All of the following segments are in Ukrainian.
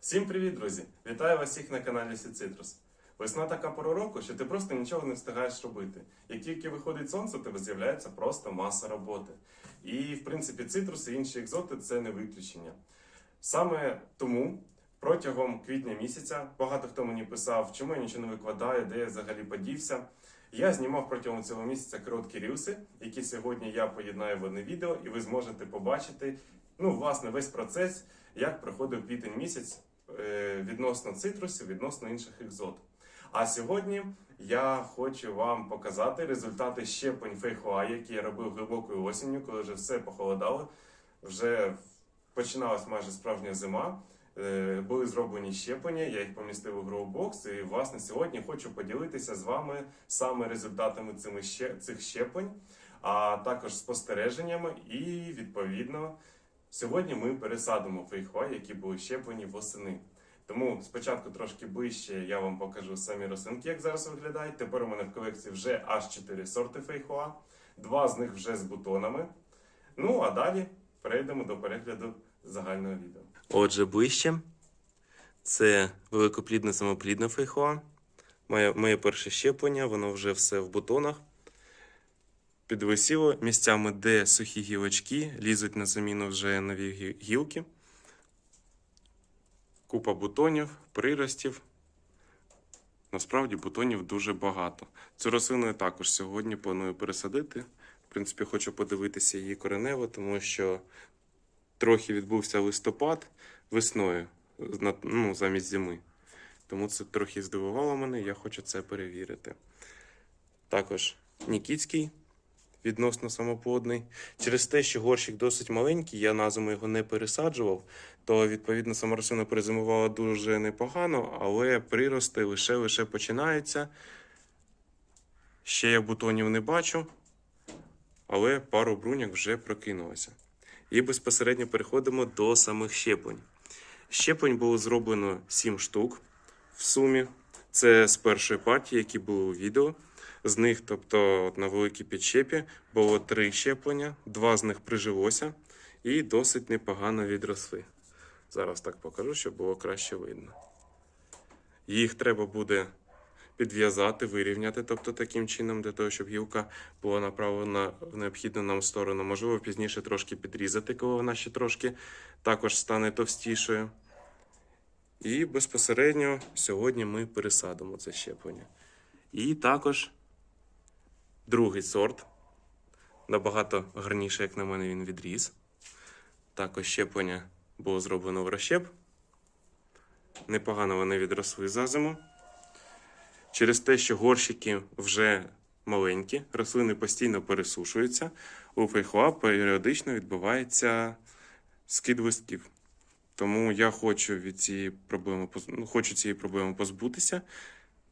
Всім привіт, друзі! Вітаю вас всіх на каналі Сіцитрус. Весна така пора року, що ти просто нічого не встигаєш робити. Як тільки виходить сонце, у тебе з'являється просто маса роботи. І, в принципі, цитруси і інші екзоти це не виключення. Саме тому протягом квітня місяця багато хто мені писав, чому я нічого не викладаю, де я взагалі подівся. Я знімав протягом цього місяця короткі рілси, які сьогодні я поєднаю в одне відео, і ви зможете побачити ну, власне, весь процес, як проходив квітень місяць відносно цитрусів, відносно інших екзот. А сьогодні я хочу вам показати результати щеплень фейхоа, які я робив глибокою осінню, коли вже все похолодало. Вже починалась майже справжня зима. Е, Були зроблені щеплення, я їх помістив у гроубокс. І власне сьогодні хочу поділитися з вами саме результатами цих щеплень, а також спостереженнями і відповідно. Сьогодні ми пересадимо фейхоа, які були щеплені восени. Тому спочатку трошки ближче я вам покажу самі рослинки, як зараз виглядають. Тепер у мене в колекції вже аж 4 сорти фейхоа, два з них вже з бутонами. Ну а далі перейдемо до перегляду загального відео. Отже, ближче. Це великоплідне самоплідне фейхоа. Моє, моє перше щеплення, воно вже все в бутонах. Підвисіло місцями, де сухі гілочки, лізуть на заміну вже нові гілки. Купа бутонів, приростів. Насправді бутонів дуже багато. Цю рослину я також сьогодні планую пересадити. В принципі, хочу подивитися її коренево, тому що трохи відбувся листопад весною, ну, замість зими. Тому це трохи здивувало мене, я хочу це перевірити. Також Нікітський відносно самоплодний. Через те, що горщик досить маленький, я на зиму його не пересаджував, то відповідно сама рослина перезимувала дуже непогано, але прирости лише лише починаються. Ще я бутонів не бачу, але пару бруняк вже прокинулося. І безпосередньо переходимо до самих щеплень. Щеплень було зроблено 7 штук в сумі. Це з першої партії, які були у відео. З них, тобто от на великій підщепі, було три щеплення, два з них прижилося і досить непогано відросли. Зараз так покажу, щоб було краще видно. Їх треба буде підв'язати, вирівняти, тобто таким чином, для того, щоб гілка була направлена в необхідну нам сторону. Можливо, пізніше трошки підрізати, коли вона ще трошки також стане товстішою. І безпосередньо сьогодні ми пересадимо це щеплення. І також другий сорт. Набагато гарніше, як на мене, він відріс. Також щеплення було зроблено в розщеп. Непогано вони відросли за зиму. Через те, що горщики вже маленькі, рослини постійно пересушуються, у фейхоа періодично відбувається скид листків. Тому я хочу від цієї проблеми ну, хочу цієї проблеми позбутися,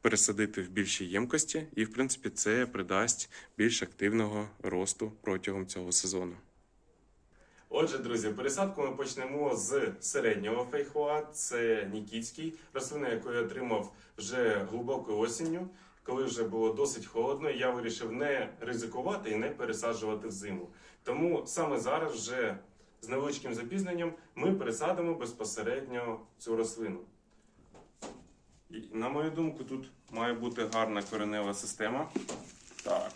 пересадити в більші ємкості, і, в принципі, це придасть більш активного росту протягом цього сезону. Отже, друзі, пересадку ми почнемо з середнього фейхоа. Це Нікітський, рослина, яку я отримав вже глибокою осінню, коли вже було досить холодно. Я вирішив не ризикувати і не пересаджувати взиму. Тому саме зараз, вже з невеличким запізненням, ми пересадимо безпосередньо цю рослину. І, на мою думку, тут має бути гарна коренева система. Так.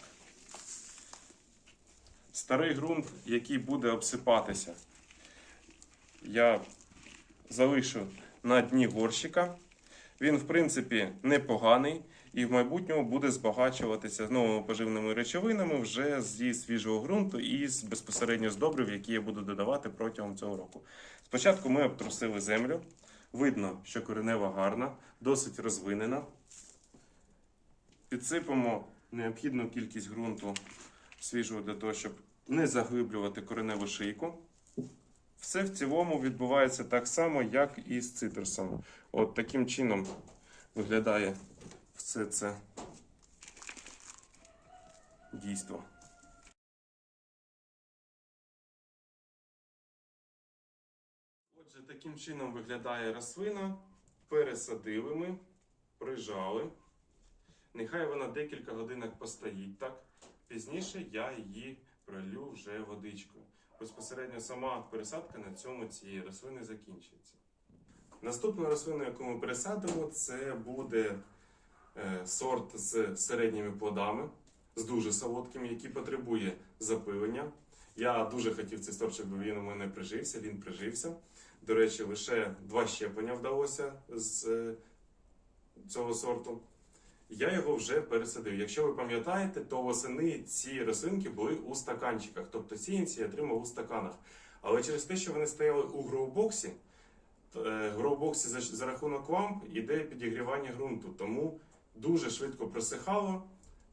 Старий ґрунт, який буде обсипатися, я залишу на дні горщика. Він, в принципі, непоганий і в майбутньому буде збагачуватися новими поживними речовинами вже зі свіжого ґрунту і з безпосередньо з добрив, які я буду додавати протягом цього року. Спочатку ми обтрусили землю. Видно, що коренева гарна, досить розвинена. Підсипемо необхідну кількість ґрунту свіжого для того, щоб не заглиблювати кореневу шийку. Все в цілому відбувається так само, як і з цитрусом. От таким чином виглядає все це дійство. Отже, таким чином виглядає рослина. Пересадили ми, прижали. Нехай вона декілька годинок постоїть так. Пізніше я її пролю вже водичкою. Безпосередньо сама пересадка на цьому цієї рослини закінчується. Наступну рослину, яку ми пересадимо, це буде сорт з середніми плодами, з дуже солодкими, який потребує запилення. Я дуже хотів цей сорт, щоб він у мене прижився, він прижився. До речі, лише два щеплення вдалося з е, цього сорту. Я його вже пересадив. Якщо ви пам'ятаєте, то восени ці рослинки були у стаканчиках, тобто сіянці я отримав у стаканах. Але через те, що вони стояли у гроубоксі, то, е, в гроубоксі за рахунок ламп іде підігрівання ґрунту, тому дуже швидко просихало,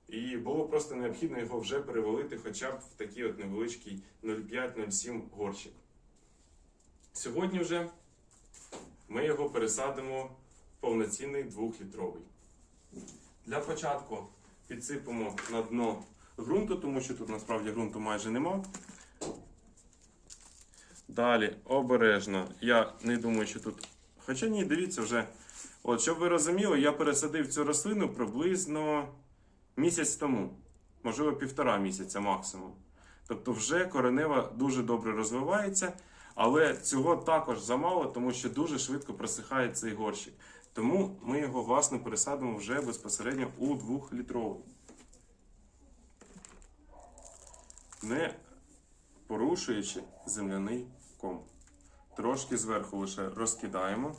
і було просто необхідно його вже перевалити хоча б в такий от невеличкий 0,5-0,7 горщик. Сьогодні вже ми його пересадимо в повноцінний 2-літровий. Для початку підсипемо на дно ґрунту, тому що тут насправді ґрунту майже нема. Далі обережно. Я не думаю, що тут. Хоча ні, дивіться вже. От, щоб ви розуміли, я пересадив цю рослину приблизно місяць тому, можливо, півтора місяця максимум. Тобто, вже коренева дуже добре розвивається, але цього також замало, тому що дуже швидко просихає цей горщик. Тому ми його, власне, пересадимо вже безпосередньо у 2-літровий. Не порушуючи земляний ком. Трошки зверху лише розкидаємо.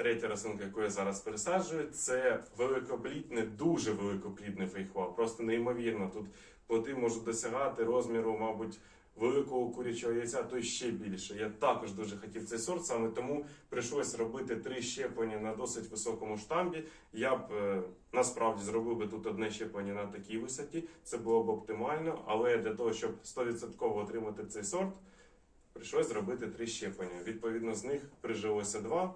Третя рослинка, яку я зараз пересаджую, це великоплідне, дуже великоплідне фейхоа. Просто неймовірно. Тут плоди можуть досягати розміру, мабуть, великого курячого яйця, то ще більше. Я також дуже хотів цей сорт, саме тому прийшлось робити три щеплення на досить високому штамбі. Я б е, насправді зробив би тут одне щеплення на такій висоті. Це було б оптимально, але для того, щоб 100% отримати цей сорт, прийшлось зробити три щеплення. Відповідно, з них прижилося два.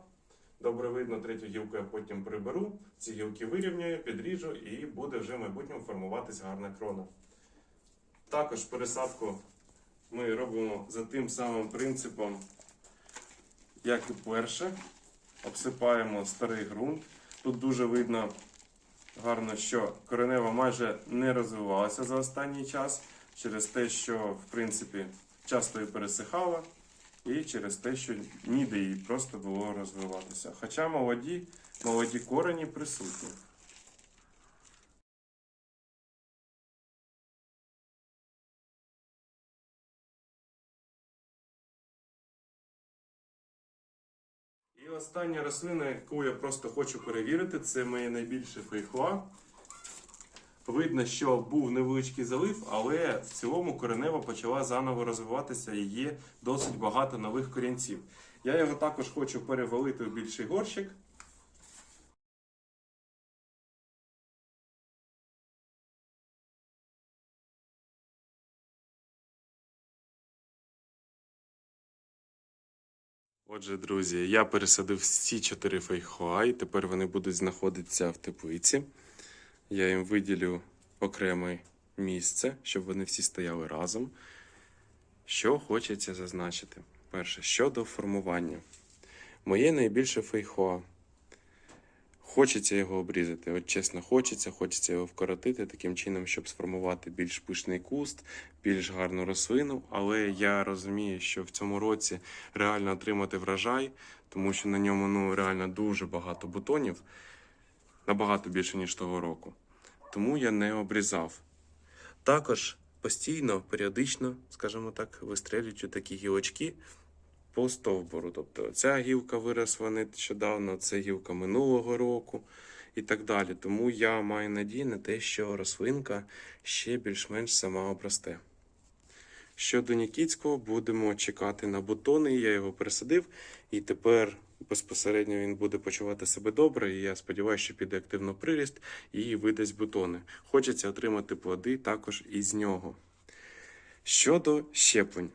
Добре видно, третю гілку я потім приберу, ці гілки вирівняю, підріжу і буде вже в майбутньому формуватися гарна крона. Також пересадку ми робимо за тим самим принципом, як і перше. Обсипаємо старий ґрунт. Тут дуже видно гарно, що коренева майже не розвивалася за останній час через те, що в принципі часто і пересихала, і через те, що ніде їй просто було розвиватися. Хоча молоді, молоді корені присутні. І остання рослина, яку я просто хочу перевірити, це моє найбільше фейхоа. Видно, що був невеличкий залив, але в цілому коренева почала заново розвиватися і є досить багато нових корінців. Я його також хочу перевалити в більший горщик. Отже, друзі, я пересадив всі чотири фейхоа, і тепер вони будуть знаходитися в теплиці. Я їм виділю окреме місце, щоб вони всі стояли разом. Що хочеться зазначити? Перше, щодо формування. Моє найбільше фейхоа. Хочеться його обрізати. От чесно, хочеться, хочеться його вкоротити таким чином, щоб сформувати більш пишний куст, більш гарну рослину. Але я розумію, що в цьому році реально отримати врожай, тому що на ньому ну реально дуже багато бутонів, набагато більше, ніж того року. Тому я не обрізав. Також постійно, періодично, скажімо так, вистрелюють такі гілочки по стовбуру. Тобто ця гілка виросла нещодавно, це гілка минулого року і так далі. Тому я маю надію на те, що рослинка ще більш-менш сама обросте. Щодо Нікітського, будемо чекати на бутони. Я його пересадив, і тепер безпосередньо він буде почувати себе добре. І я сподіваюся, що піде активно приріст і видасть бутони. Хочеться отримати плоди також із нього. Щодо щеплень,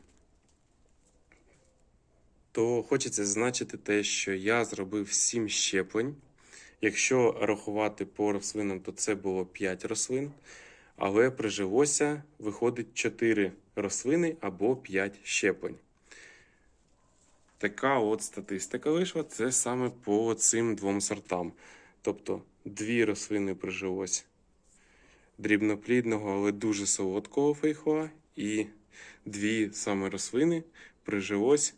то хочеться зазначити те, що я зробив 7 щеплень. Якщо рахувати по рослинам, то це було 5 рослин. Але прижилося, виходить 4 рослини або 5 щеплень. Така от статистика вийшла. Це саме по цим двом сортам. Тобто, дві рослини прижилось дрібноплідного, але дуже солодкого фейхоа, і дві саме рослини прижилось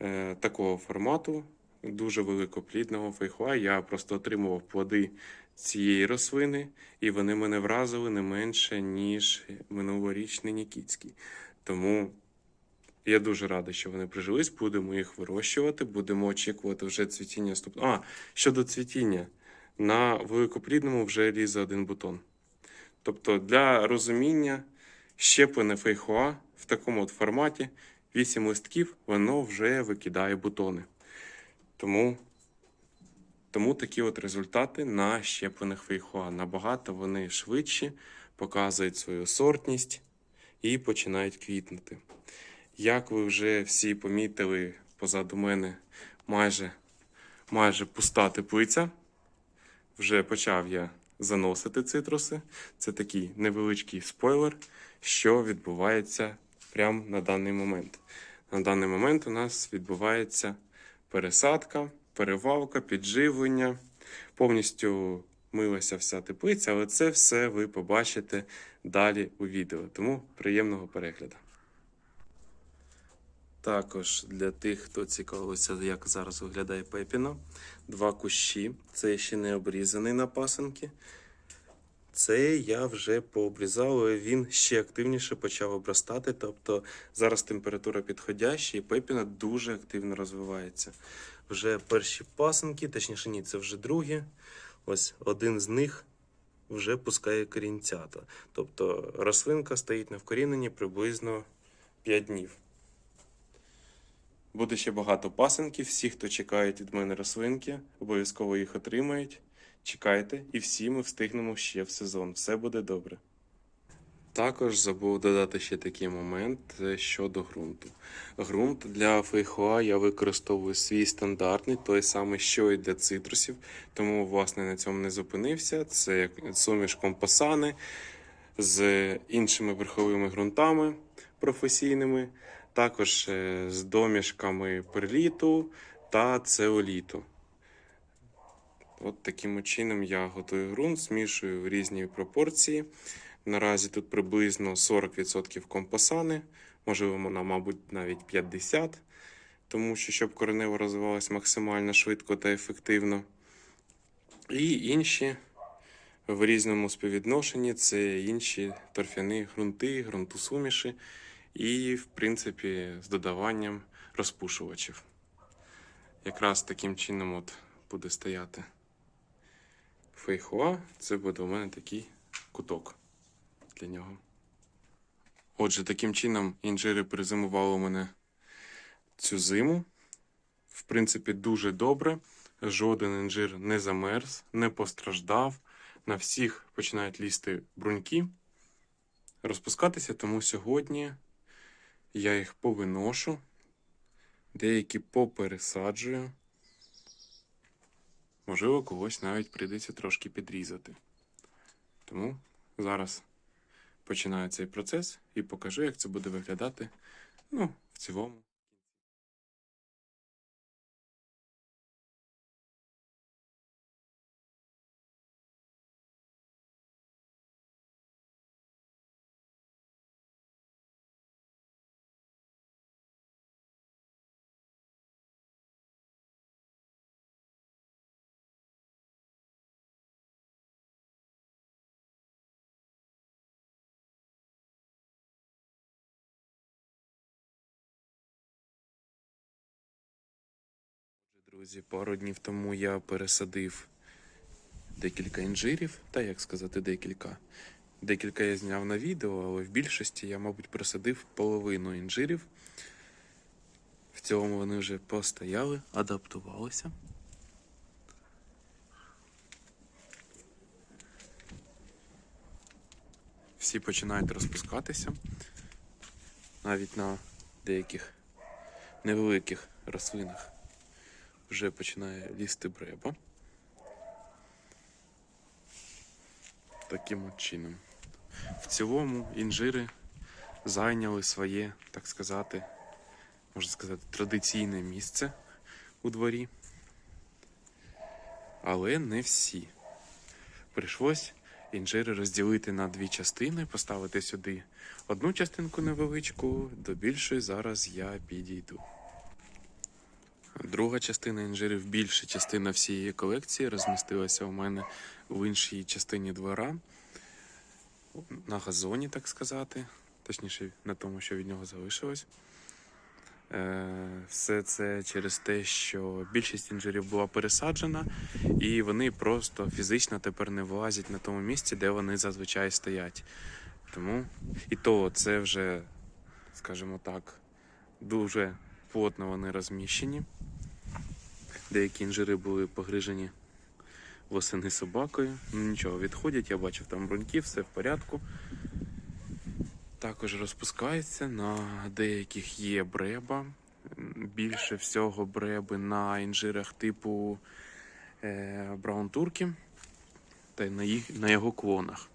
е, такого формату, дуже великоплідного фейхоа. Я просто отримував плоди цієї рослини, і вони мене вразили не менше, ніж минулорічний Нікітський. Тому я дуже радий, що вони прижились. Будемо їх вирощувати, будемо очікувати вже цвітіння наступного. А, щодо цвітіння, на великоплідному вже лізе один бутон. Тобто, для розуміння, щеплене фейхоа в такому от форматі 8 листків, воно вже викидає бутони. Тому, тому такі от результати на щеплених фейхоа. Набагато вони швидші, показують свою сортність і починають квітнути. Як ви вже всі помітили, позаду мене майже, майже пуста теплиця. Вже почав я заносити цитруси. Це такий невеличкий спойлер, що відбувається прямо на даний момент. На даний момент у нас відбувається пересадка, перевалка, підживлення. Повністю милася вся теплиця, але це все ви побачите далі у відео. Тому приємного перегляду. Також для тих, хто цікавився, як зараз виглядає пепіно. Два кущі. Це ще не обрізаний на пасенки. Це я вже пообрізав, він ще активніше почав обростати. Тобто зараз температура підходяща і пепіна дуже активно розвивається. Вже перші пасенки, точніше, ні, це вже другі. Ось один з них вже пускає корінцята. Тобто рослинка стоїть на вкоріненні приблизно 5 днів. Буде ще багато пасенків. Всі, хто чекають від мене рослинки, обов'язково їх отримають. Чекайте, і всі ми встигнемо ще в сезон. Все буде добре. Також забув додати ще такий момент е, щодо ґрунту. Ґрунт для фейхоа я використовую свій стандартний, той самий, що і для цитрусів, тому, власне, на цьому не зупинився. Це суміш компасани з іншими верховими ґрунтами професійними, також е, з домішками перліту та цеоліту. От таким чином я готую ґрунт, змішую в різні пропорції. Наразі тут приблизно 40% компосани, можливо, вона, мабуть, навіть 50%, тому що щоб коренево розвивалось максимально швидко та ефективно. І інші в різному співвідношенні це інші торфяні ґрунти, ґрунтосуміші і, в принципі, з додаванням розпушувачів. Якраз таким чином от буде стояти фейхоа. Це буде у мене такий куток для нього. Отже, таким чином інжири перезимували у мене цю зиму. В принципі, дуже добре. Жоден інжир не замерз, не постраждав. На всіх починають лізти бруньки, розпускатися, тому сьогодні я їх повиношу, деякі попересаджую. Можливо, когось навіть прийдеться трошки підрізати. Тому зараз починаю цей процес і покажу, як це буде виглядати ну, в цілому. Друзі, пару днів тому я пересадив декілька інжирів, та як сказати, декілька. Декілька я зняв на відео, але в більшості я, мабуть, пересадив половину інжирів. В цілому вони вже постояли, адаптувалися. Всі починають розпускатися. Навіть на деяких невеликих рослинах вже починає лізти бреба. Таким от чином. В цілому інжири зайняли своє, так сказати, можна сказати, традиційне місце у дворі. Але не всі. Прийшлось інжири розділити на дві частини, поставити сюди одну частинку невеличку, до більшої зараз я підійду. Друга частина інжирів, більша частина всієї колекції розмістилася у мене в іншій частині двора, на газоні, так сказати, точніше, на тому, що від нього залишилось. Е, Все це через те, що більшість інжирів була пересаджена, і вони просто фізично тепер не влазять на тому місці, де вони зазвичай стоять. Тому і то це вже, скажімо так, дуже плотно вони розміщені. Деякі інжири були погрижені восени собакою. Ну нічого, відходять, я бачив там бруньки, все в порядку. Також розпускається, на деяких є бреба. Більше всього бреби на інжирах типу е, Браун Туркі та й на, їх, на його клонах.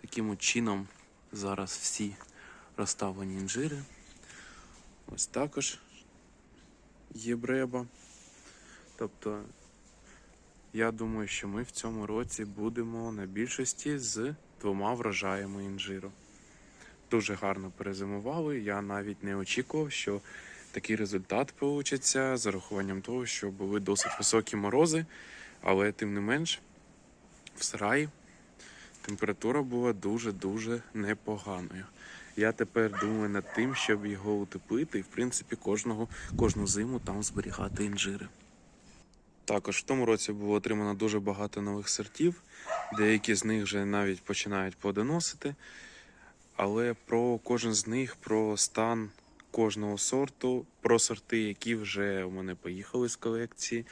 Таким чином зараз всі розставлені інжири. Ось також є бреба. Тобто, я думаю, що ми в цьому році будемо на більшості з двома врожаями інжиру. Дуже гарно перезимували. Я навіть не очікував, що такий результат вийде з урахуванням того, що були досить високі морози, але тим не менш в сараї температура була дуже-дуже непоганою. Я тепер думаю над тим, щоб його утеплити і, в принципі, кожного, кожну зиму там зберігати інжири. Також в тому році було отримано дуже багато нових сортів. Деякі з них вже навіть починають плодоносити. Але про кожен з них, про стан кожного сорту, про сорти, які вже у мене поїхали з колекції,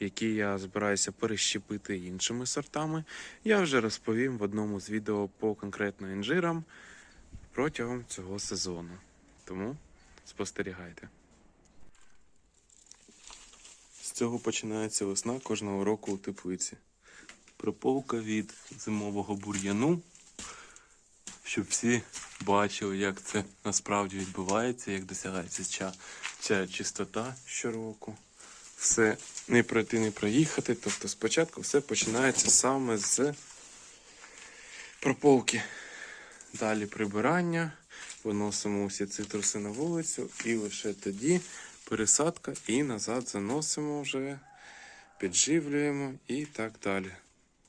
які я збираюся перещепити іншими сортами, я вже розповім в одному з відео по конкретно інжирам протягом цього сезону. Тому спостерігайте. З цього починається весна кожного року у теплиці. Прополка від зимового бур'яну, щоб всі бачили, як це насправді відбувається, як досягається ця, ця чистота щороку. Все не пройти, не проїхати. Тобто спочатку все починається саме з прополки. Далі прибирання, виносимо усі цитруси на вулицю. І лише тоді пересадка. І назад заносимо вже, підживлюємо. І так далі.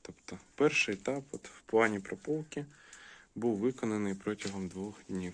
Тобто перший етап от, в плані прополки був виконаний протягом двох днів.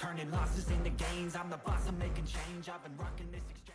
Turning losses into gains, I'm the boss, I'm making change, I've been rocking this exchange.